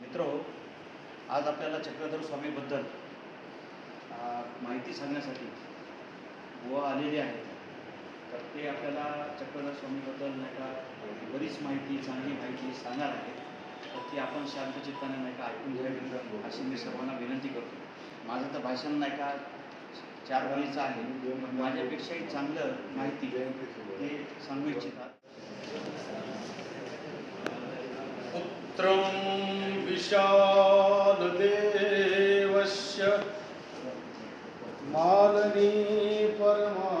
मित्र आज आपल्याला चक्रधर स्वामीबद्दल बद्दल माहिती सांगण्यासाठी गोवा आलेले आहेत. तर ते आपल्याला चक्रधर स्वामीबद्दल नाही का बरीच माहिती चांगली माहिती सांगणार आहे तर ती आपण शांत चित्ताने नाही का ऐकून घ्यावी अशी मी सर्वांना विनंती करतो. माझं तर भाषण नाही का चार वळीचं आहे. पण माझ्यापेक्षाही चांगलं माहिती ते सांगू इच्छितात. पुत्र विशालदेवस्य मालनी परमा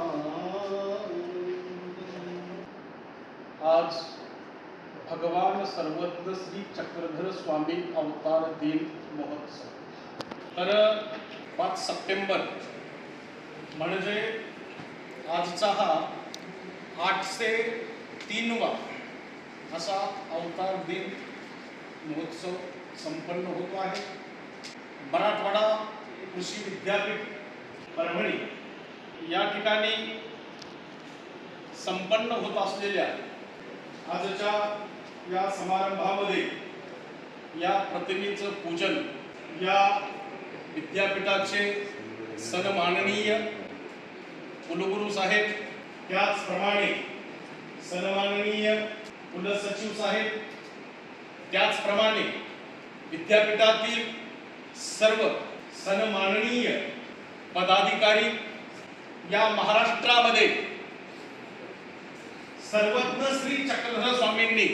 आज भगवान सर्वज्ञ श्री चक्रधर स्वामी अवतार दिन महोत्सव। तर पाच सप्टेंबर म्हणजे आजचा हा आठशे तीनवा असा अवतार दिन महोत्सव संपन्न होतो आहे. मराठवाडा कृषी विद्यापीठ परभणी या ठिकाणी संपन्न होत असलेल्या आजच्या या समारंभामध्ये या प्रतिमेचं पूजन या विद्यापीठाचे सन्माननीय कुलगुरू साहेब त्याचप्रमाणे सन्माननीय कुलसचिव साहेब त्याचप्रमाणे विद्यापीठातील सर्व सन्माननीय पदाधिकारी या महाराष्ट्रामध्ये सर्वज्ञ श्री चक्रधर स्वामींनी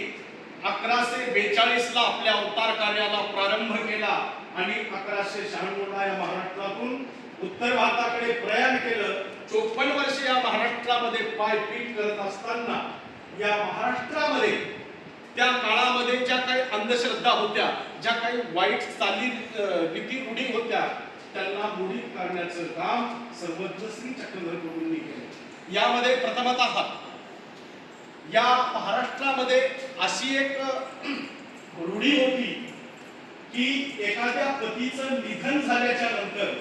अकराशे बेचाळीस ला आपल्या अवतार कार्याला प्रारंभ केला आणि अकराशे शहाण्णव या महाराष्ट्रातून उत्तर भारताकडे प्रयाण केलं. चोपन्न वर्ष या महाराष्ट्रामध्ये पाय पीठ करत असताना या महाराष्ट्रामध्ये त्या काळामध्ये ज्या काही अंधश्रद्धा होत्या ज्या काही वाईट चाली नीती रूढी होत्या त्यांना मोडीत काढण्याचं काम सर्वज्ञ श्री चक्रधर प्रभूंनी केलं. यामध्ये प्रथमत या महाराष्ट्रामध्ये अशी एक रूढी होती की एखाद्या पतीचं निधन झाल्याच्यानंतर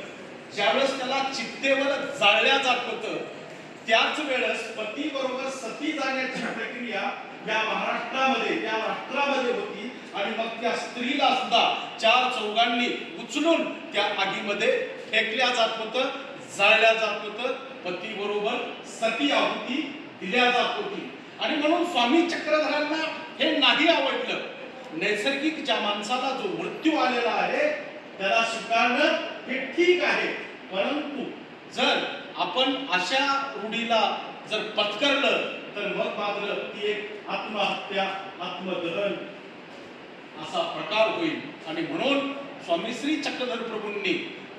ज्यावेळेस त्याला चित्तेवर जाळल्या जात होतं त्याच वेळेस पती बरोबर सती जाण्याची प्रक्रिया या महाराष्ट्रामध्ये या राष्ट्रामध्ये होती. आणि मग त्या स्त्रीला सुद्धा चार चौघांनी उचलून त्या आगीमध्ये फेकल्या जात होतं जाळल्या जात होतं. पती बरोबर सती आहुती दिल्या जात होती. आणि म्हणून स्वामी चक्रधरांना हे नाही आवडलं. नैसर्गिक ज्या माणसाला जो मृत्यू आलेला आहे त्याला स्वीकारणं हे ठीक आहे. परंतु जर आपण अशा रूढीला जर पत्करलं तर मग मात्र ती एक आत्महत्या आत्मदहन असा प्रकार होईल. आणि म्हणून स्वामी श्री चक्रधर प्रभूंनी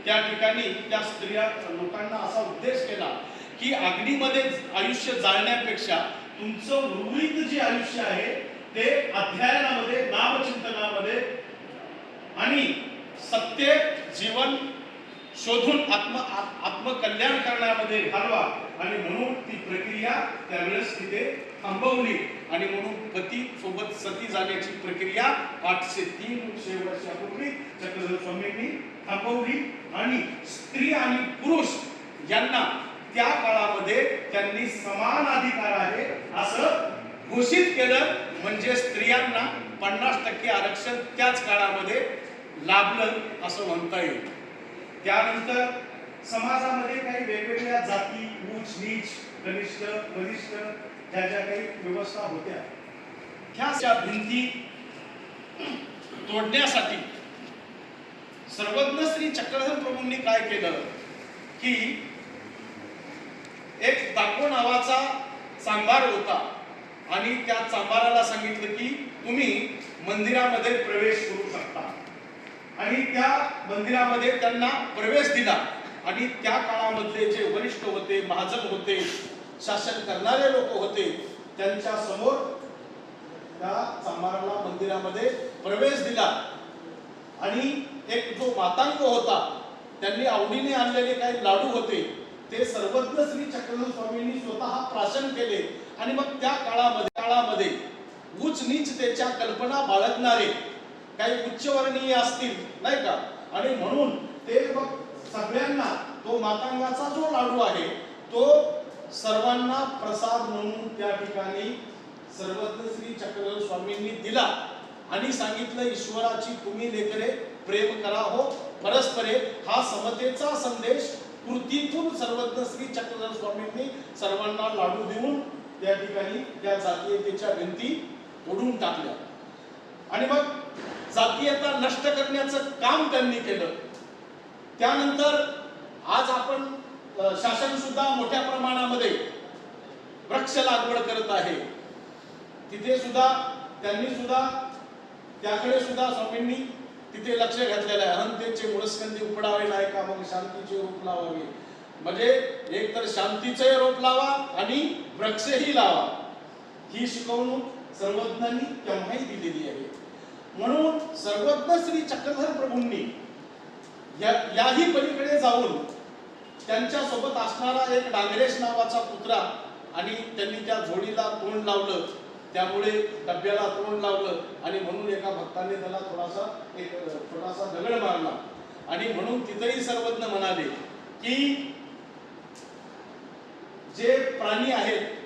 त्या ठिकाणी त्या स्त्रिया लोकांना असा उद्देश केला की अग्नीमध्ये आयुष्य जाळण्यापेक्षा तुमचं उर्वरित जे आयुष्य आहे ते अध्ययनामध्ये नामचिंतनामध्ये आणि सत्य जीवन शोधून आत्म आत्मकल्याण करण्यामध्ये घालवा. आणि म्हणून ती प्रक्रिया त्यावेळेस तिथे थांबवली. आणि म्हणून पती सोबत सती जाण्याची प्रक्रिया आठशे तीनशे वर्षापूर्वी चक्रधर स्वामींनी थांबवली. आणि स्त्री आणि पुरुष यांना त्या काळामध्ये त्यांनी समान अधिकार आहे असं घोषित केलं. म्हणजे स्त्रियांना पन्नास टक्के आरक्षण त्याच काळामध्ये लाभलं असं म्हणता येईल. त्यानंतर समाजामध्ये काही वेगवेगळ्या जाती उच्च नीच कनिष्ठ वरिष्ठ ज्या ज्या काही व्यवस्था होत्या ह्या भिंती तोडण्यासाठी सर्वज्ञ श्री चक्रधर प्रभूंनी काय केलं? की एक दाको नावाचा चांभार होता आणि त्या चांभाराला सांगितलं की तुम्ही मंदिरामध्ये प्रवेश करू शकता. आणि त्या मंदिरामध्ये त्यांना प्रवेश दिला. आणि त्या काळामधले जे वरिष्ठ होते महाजन होते शासन करणारे लोक होते त्यांच्यासमोर त्या चांभाराला मंदिरामध्ये प्रवेश दिला. आणि एक जो मातांग होता त्यांनी आवडीने आणलेले काही लाडू होते ते सर्वज्ञ श्री चक्रधर स्वामींनी स्वतः प्राशन केले. आणि मग त्या काळामध्ये काळामध्ये ऊच नीच त्याच्या कल्पना बाळगणारे काही उच्चवर्णीय असतील नाही का? आणि म्हणून ते मग सगळ्यांना तो मातांगाचा जो लाडू आहे तो सर्वांना प्रसाद म्हणून त्या ठिकाणी सर्वज्ञ श्री चक्रधर स्वामींनी दिला आणि सांगितलं ईश्वराची तुम्ही लेकरे प्रेम करा हो. परस्परे हा समतेचा संदेश कृतीतून सर्वज्ञ श्री चक्रधर स्वामींनी सर्वांना लाडू देऊन त्या ठिकाणी त्या जातीयतेच्या भिंती ओढून टाकल्या. आणि मग जातीयता नष्ट करण्याचं काम त्यांनी केलं. त्यानंतर आज आपण शासन सुद्धा मोठ्या प्रमाणामध्ये वृक्ष लागवड करत आहे. तिथे सुद्धा त्यांनी सुद्धा त्याकडे सुद्धा स्वामींनी तिथे लक्ष घातलेलं आहे. अहंतेचे मुळस्कंदी उपडावे नाही का मग शांतीचे रोप लावावे. म्हणजे एक तर शांतीचे रोप लावा आणि वृक्षही लावा. ही शिकवणूक सर्वज्ञांनी केव्हाही दिलेली आहे. म्हणून सर्वज्ञ श्री चक्रधर प्रभूंनी या याही पलीकडे जाऊन त्यांच्यासोबत असणारा एक डांगरेश नावाचा पुत्रा आणि त्यांनी त्या जोडीला तोंड लावलं. त्यामुळे डब्याला तोंड लावलं आणि म्हणून एका भक्ताने त्याला थोडासा एक थोडासा दगड मारला. आणि म्हणून तिथेही सर्वज्ञ म्हणाले की जे प्राणी आहेत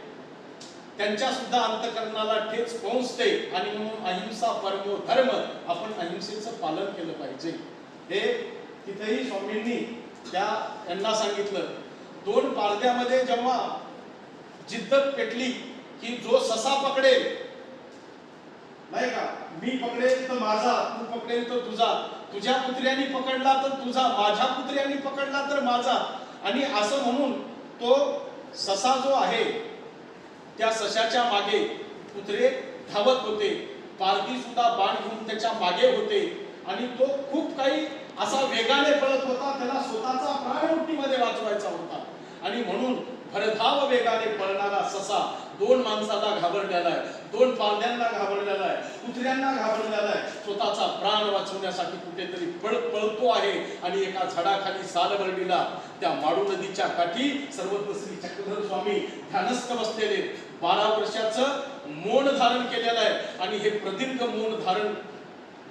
त्यांच्या सुद्धा अंतकरणाला ठेच पोहोचते. आणि म्हणून अहिंसा परमो धर्म आपण अहिंसेचं पालन केलं पाहिजे. हे तिथेही स्वामींनी त्या यांना सांगितलं. दोन पाळद्यामध्ये जेव्हा जिद्द पेटली की जो ससा पकडेल नाही का? मी पकडेल तर माझा तू पकडेल तर तुझा. तुझ्या पुत्र्यानी पकडला तर तुझा माझ्या पुत्र्यानी पकडला तर माझा. आणि असं म्हणून तो ससा जो आहे त्या सशाच्या मागे कुत्रे धावत होते. पारधी सुद्धा बाण घेऊन त्याच्यामागे होते. आणि तो खूप काही असा वेगाने पळत होता. त्याला स्वतःचा प्राण मुठीमध्ये वाचवायचा होता. आणि म्हणून भरधाव वेगाने पळणारा ससा दोन माणसाला घाबरलेला आहे. दोन पारध्यांना घाबरलेला आहे. कुत्र्यांना घाबरलेला आहे. स्वतःचा प्राण वाचवण्यासाठी कुठेतरी पळ पळतो आहे. आणि एका झाडाखाली सालबर्डीला त्या माडू नदीच्या काठी सर्वत्र श्री चक्रधर स्वामी ध्यानस्थ बसलेले बारा वर्षाचं मौन धारण केलेलं आहे. आणि हे प्रदीर्घ मौन धारण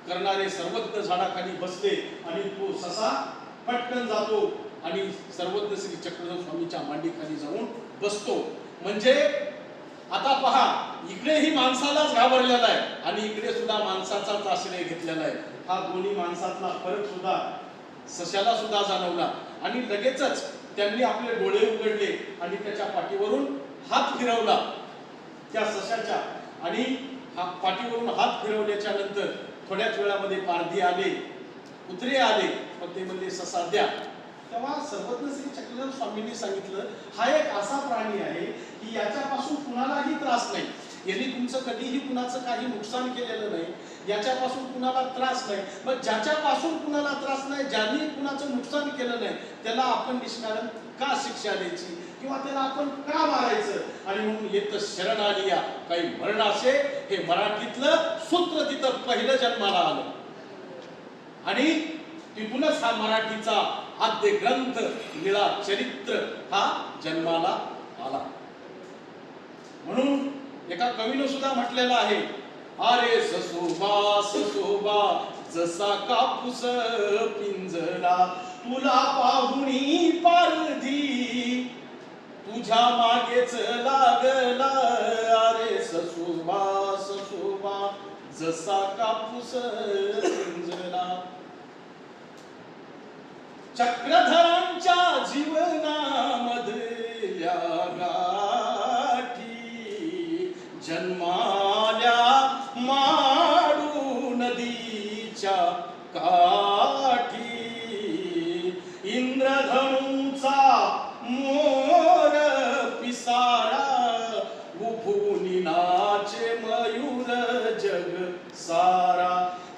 करणारे सर्वज्ञ झाडाखाली बसले आणि तो ससा पटकन जातो आणि सर्वज्ञ श्री चक्रधर स्वामीच्या मांडीखाली जाऊन बसतो. म्हणजे आता पहा इकडेही माणसालाच घाबरलेला आहे आणि इकडे सुद्धा माणसाचाच आश्रय घेतलेला आहे. हा दोन्ही माणसातला फरक सुद्धा सशाला सुद्धा जाणवला. आणि लगेचच त्यांनी आपले डोळे उघडले आणि त्याच्या पाठीवरून हात फिरवला. त्या सशाच्या. आणि हा पाठीवरून हात फिरवल्याच्या नंतर थोड्याच वेळामध्ये पारधी आले कुत्रे आले. मग ते म्हणले ससा द्या. तेव्हा सर्वज्ञ श्री चक्रधर स्वामींनी सांगितलं हा एक असा प्राणी आहे की याच्यापासून कुणालाही त्रास नाही. यांनी तुमचं कधीही कुणाचं काही नुकसान केलेलं नाही याच्यापासून कुणाला त्रास नाही. मग ज्याच्यापासून कुणाला त्रास नाही ज्यांनी कुणाचं नुकसान केलं नाही त्याला आपण निष्कारण का शिक्षा द्यायची? किंवा त्याला आपण का मारायचं? आणि म्हणून येत शरण आली या काही मरण असे हे मराठीतलं सूत्र तिथं पहिलं जन्माला आलं. आणि तिथूनच हा मराठीचा आद्य ग्रंथ निळा चरित्र हा जन्माला आला. म्हणून एका कवीनं सुद्धा म्हटलेलं आहे अरे ससोबा ससोबा जसा कापूस पिंजला तुला पाहुणी पारधी. तुझ्या मागेच लागला अरे ससोबा ससोबा जसा कापूस पिंजला चक्रधरांच्या जीवनामधल्या सारा।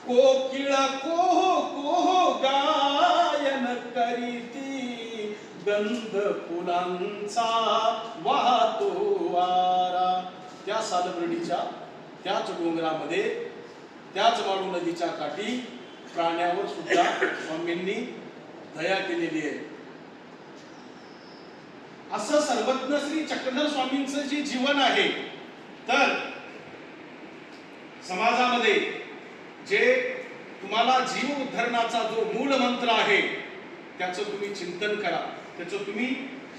कोकिळा कोह कोहो गायन करीती गंध फुलांचा वाहतो वारा। त्या सालबर्डीच्या त्याच डोंगरामध्ये त्याच वाळू नदीच्या काठी प्राण्यावर सुद्धा स्वामींनी दया केलेली आहे. असं सर्वज्ञ श्री चक्रधर स्वामींचं जे जीवन आहे तर समाजामध्ये जे तुम्हाला जीव उद्धरणाचा जो मूळ मंत्र आहे त्याचं तुम्ही चिंतन करा त्याचं तुम्ही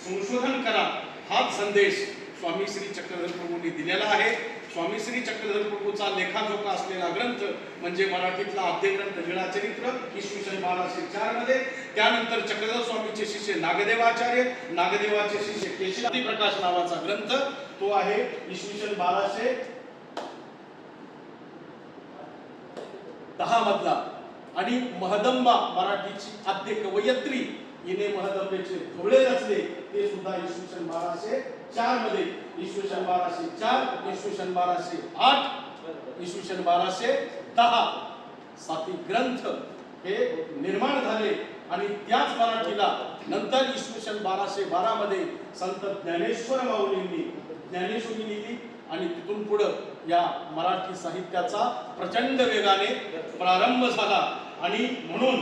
संशोधन करा. हाच संदेश स्वामी श्री चक्रधर प्रभूंनी दिलेला आहे. स्वामी श्री चक्रधर प्रभूचा लेखाजोखा असलेला ग्रंथ म्हणजे मराठीतला आद्यग्रंथ लीळाचरित्र इसवी सन बाराशे चारमध्ये त्यानंतर चक्रधर स्वामीचे शिष्य नागदेवाचार्य नागदेवाचे शिष्य केशरी प्रकाश नावाचा ग्रंथ तो आहे इसवी सन बाराशे दहा मधला. आणि महदंबा मराठीची आद्य कवयत्री हिने महदंबेचे धोळे रचले ते सुद्धा इसवी सन बाराशे चारमध्ये. इसवी सन बाराशे चार इसवी सन बाराशे आठ इसवी सन बाराशे दहा. साती ग्रंथ हे निर्माण झाले आणि त्याच मराठीला नंतर इसवी सन बाराशे बारा मध्ये संत ज्ञानेश्वर माऊलींनी ज्ञानेश्वरी लिहिली. आणि तिथून पुढं या मराठी साहित्याचा प्रचंड वेगाने प्रारंभ झाला. आणि म्हणून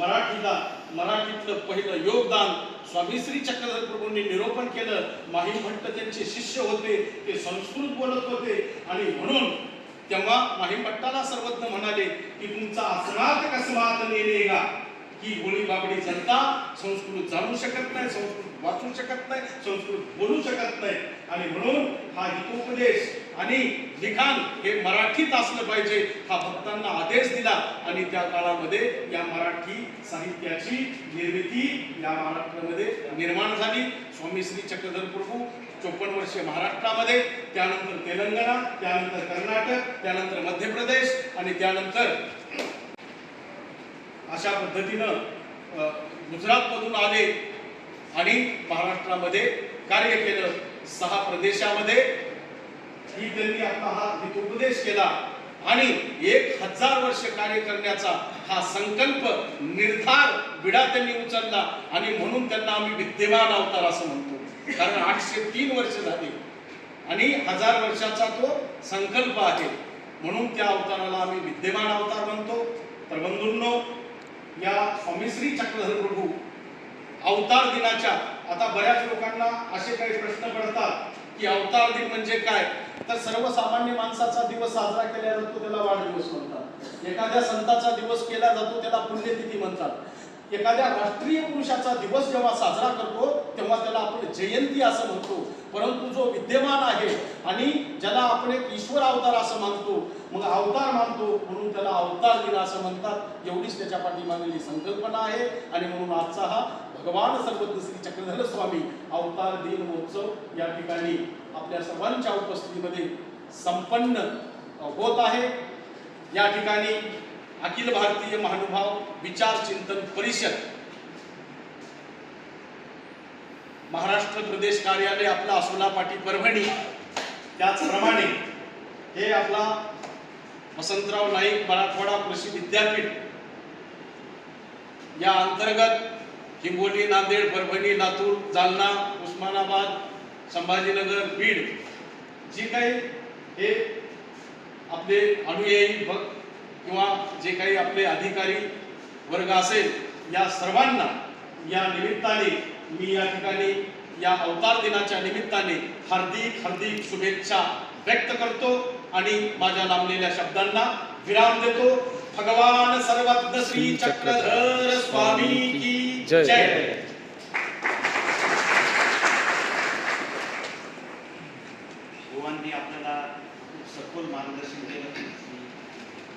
मराठीला मराठीतलं पहिलं योगदान स्वामी श्री चक्रधर प्रभूंनी निरोपण केलं. माही भट्ट त्यांचे शिष्य होते ते संस्कृत बोलत होते. आणि म्हणून तेव्हा माही भट्टाला सर्वज्ञ म्हणाले की तुमचा असनात कसमात नेनेगा. ही गोळी बाबडी जनता संस्कृत जाणू शकत नाही संस्कृत वाचू शकत नाही संस्कृत बोलू शकत नाही. आणि म्हणून हा हितोपदेश आणि लिखाण हे मराठीत असलं पाहिजे हा भक्तांना आदेश दिला. आणि त्या काळामध्ये या मराठी साहित्याची निर्मिती या महाराष्ट्रामध्ये निर्माण झाली. स्वामी श्री चक्रधर प्रभू चोपन्न वर्षे महाराष्ट्रामध्ये त्यानंतर तेलंगणा त्यानंतर कर्नाटक त्यानंतर मध्य प्रदेश आणि त्यानंतर अशा पद्धतीनं गुजरातमधून आले आणि महाराष्ट्रामध्ये कार्य केलं. सहा प्रदेशामध्ये ही त्यांनी आता हा हितोपदेश केला आणि एक हजार वर्ष कार्य करण्याचा हा संकल्प निर्धार विडा त्यांनी उचलला आणि म्हणून त्यांना आम्ही विद्यमान अवतार असं म्हणतो. कारण आठशे तीन वर्ष झाली आणि हजार वर्षाचा तो संकल्प आहे. म्हणून त्या अवताराला आम्ही विद्यमान अवतार म्हणतो. तर बंधूंनो या स्वामीश्री चक्रधर प्रभू अवतार दिनाच्या आता बऱ्याच लोकांना असे काही प्रश्न पडतात की अवतार दिन म्हणजे काय? तर सर्वसामान्य माणसाचा दिवस साजरा केला जातो त्याला वाढदिवस म्हणतात. एखाद्या संताचा दिवस केला जातो त्याला पुण्यतिथी म्हणतात. एखाद्या राष्ट्रीय पुरुषाचा दिवस जेव्हा साजरा करतो तेव्हा त्याला आपण जयंती असं म्हणतो. परंतु जो विद्यमान आहे आणि ज्याला आपण एक ईश्वर अवतार असं मानतो मग अवतार मानतो म्हणून त्याला अवतार दिन असं म्हणतात. एवढीच त्याच्या पाठीमागली संकल्पना आहे आणि म्हणून आजचा हा भगवान सर्वज्ञ श्री चक्रधर स्वामी अवतार दिन महोत्सव या ठिकाणी आपल्या सर्वांच्या उपस्थितीमध्ये संपन्न होत आहे. या ठिकाणी अखिल भारतीय महानुभाव विचार चिंतन परिषद. महाराष्ट्र प्रदेश कार्यालय आपला असोला पाटी परभणी. त्याचप्रमाणे हे आपला वसंतराव नाईक मराठवाडा कृषी विद्यापीठ. या अंतर्गत हिंगोली नांदेड परभणी लातूर जालना उस्मानाबाद संभाजीनगर बीड जी काही हे आपले अनुयायी भक्त किंवा जे काही आपले अधिकारी वर्ग असेल या सर्वांना या निमित्ताने मी या ठिकाणी या अवतार दिनाच्या निमित्ताने हार्दिक हार्दिक शुभेच्छा व्यक्त करतो आणि माझ्या लांबलेल्या शब्दांना विराम देतो भगवान सर्वज्ञ श्री चक्रधर स्वामी की जय. जय बुवांनी आपल्याला खूप सखोल मार्गदर्शन केलं की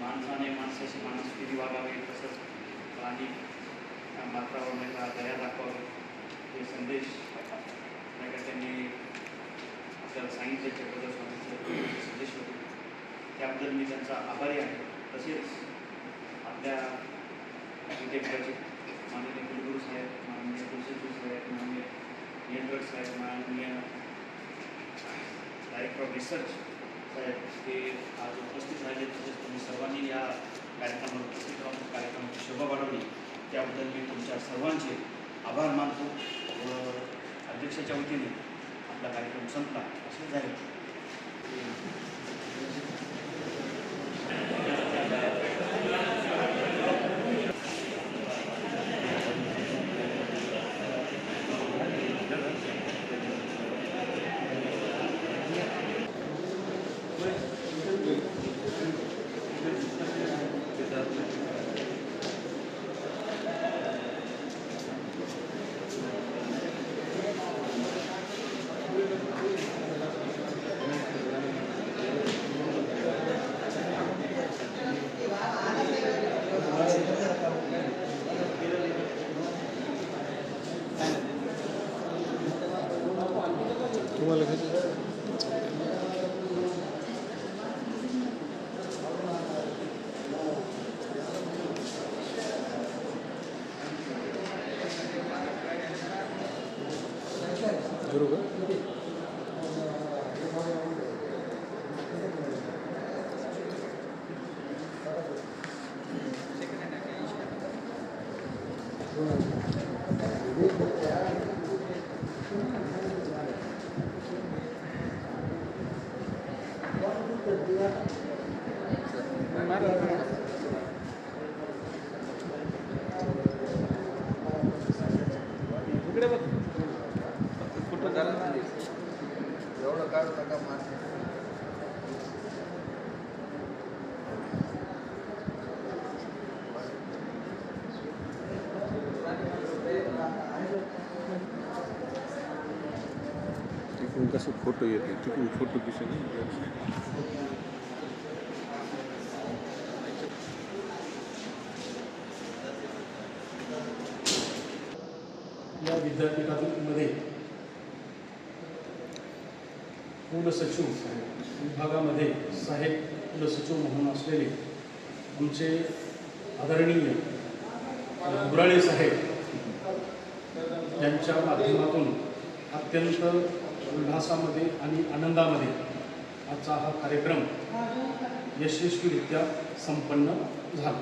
माणसाने माणसाशी माणुसकी वागावे तसंच प्राणी मात्रावर नाही का दया दाखवावी हे संदेश नाही का त्यांनी आपल्याला सांगितले चक्रधर स्वामीचे संदेश होते. त्याबद्दल मी त्यांचा आभारी आहे. तसेच आपल्या विद्यापीठाचे माननीय कुलगुरू साहेब माननीय कुलसचिव साहेब माननीय नियंत्रक साहेब माननीय डायरेक्टर ऑफ रिसर्च साहेब ते आज उपस्थित राहिले. तसेच तुम्ही सर्वांनी या कार्यक्रमावर उपस्थित राहून कार्यक्रमाची शोभा वाढवली. त्याबद्दल मी तुमच्या सर्वांचे आभार मानतो व अध्यक्षाच्या वतीने आपला कार्यक्रम संपला असे जाहीर तुम्हाला इकडे बघ कुठं झालं एवढं काढू नका मान तिकडून कसं फोटो येते तिकडून फोटो दिसेल या विद्यापीठामध्ये कुलसचिव विभागामध्ये साहेब कुलसचिव म्हणून असलेले आमचे आदरणीय गुराळे साहेब यांच्या माध्यमातून अत्यंत उल्हासामध्ये आणि आनंदामध्ये. आजचा हा कार्यक्रम यशस्वीरित्या संपन्न झाला.